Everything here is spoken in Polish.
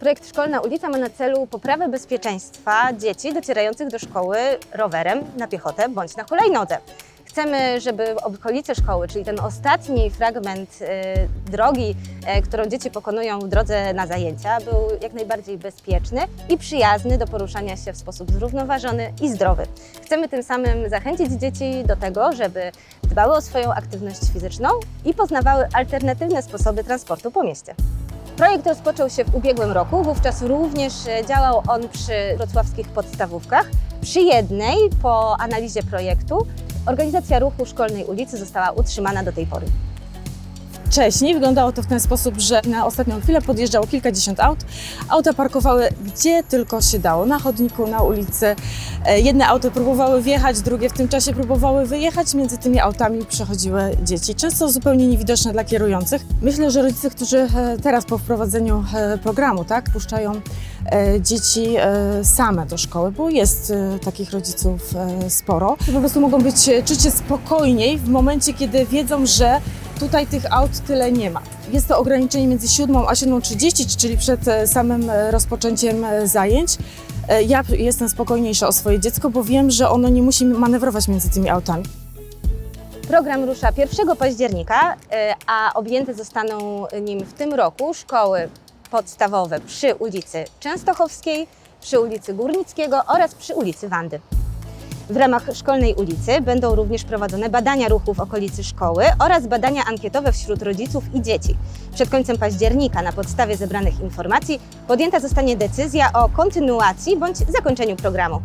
Projekt Szkolna Ulica ma na celu poprawę bezpieczeństwa dzieci docierających do szkoły rowerem, na piechotę bądź na hulajnodze. Chcemy, żeby okolice szkoły, czyli ten ostatni fragment y, drogi, e, którą dzieci pokonują w drodze na zajęcia, był jak najbardziej bezpieczny i przyjazny do poruszania się w sposób zrównoważony i zdrowy. Chcemy tym samym zachęcić dzieci do tego, żeby dbały o swoją aktywność fizyczną i poznawały alternatywne sposoby transportu po mieście. Projekt rozpoczął się w ubiegłym roku, wówczas również e, działał on przy wrocławskich podstawówkach. Przy jednej, po analizie projektu, organizacja ruchu szkolnej ulicy została utrzymana do tej pory. Wcześniej wyglądało to w ten sposób, że na ostatnią chwilę podjeżdżało kilkadziesiąt aut. Auta parkowały gdzie tylko się dało, na chodniku, na ulicy. E, Jedne auto próbowały wjechać, drugie w tym czasie próbowały wyjechać. Między tymi autami przechodziły dzieci, często zupełnie niewidoczne dla kierujących. Myślę, że rodzice, którzy e, teraz po wprowadzeniu e, programu tak, puszczają dzieci same do szkoły, bo jest takich rodziców sporo, po prostu mogą być czuć się spokojniej w momencie, kiedy wiedzą, że tutaj tych aut tyle nie ma. Jest to ograniczenie między 7 a 7.30, czyli przed e, samym e, rozpoczęciem e, zajęć. Ja jestem spokojniejsza o swoje dziecko, bo wiem, że ono nie musi manewrować między tymi autami. Program rusza 1 października, a objęte zostaną nim w tym roku szkoły podstawowe przy ulicy Częstochowskiej, przy ulicy Górnickiego oraz przy ulicy Wandy. W ramach szkolnej ulicy będą również prowadzone badania ruchu w okolicy szkoły oraz badania ankietowe wśród rodziców i dzieci. Przed końcem października na podstawie zebranych informacji podjęta zostanie decyzja o kontynuacji bądź zakończeniu programu.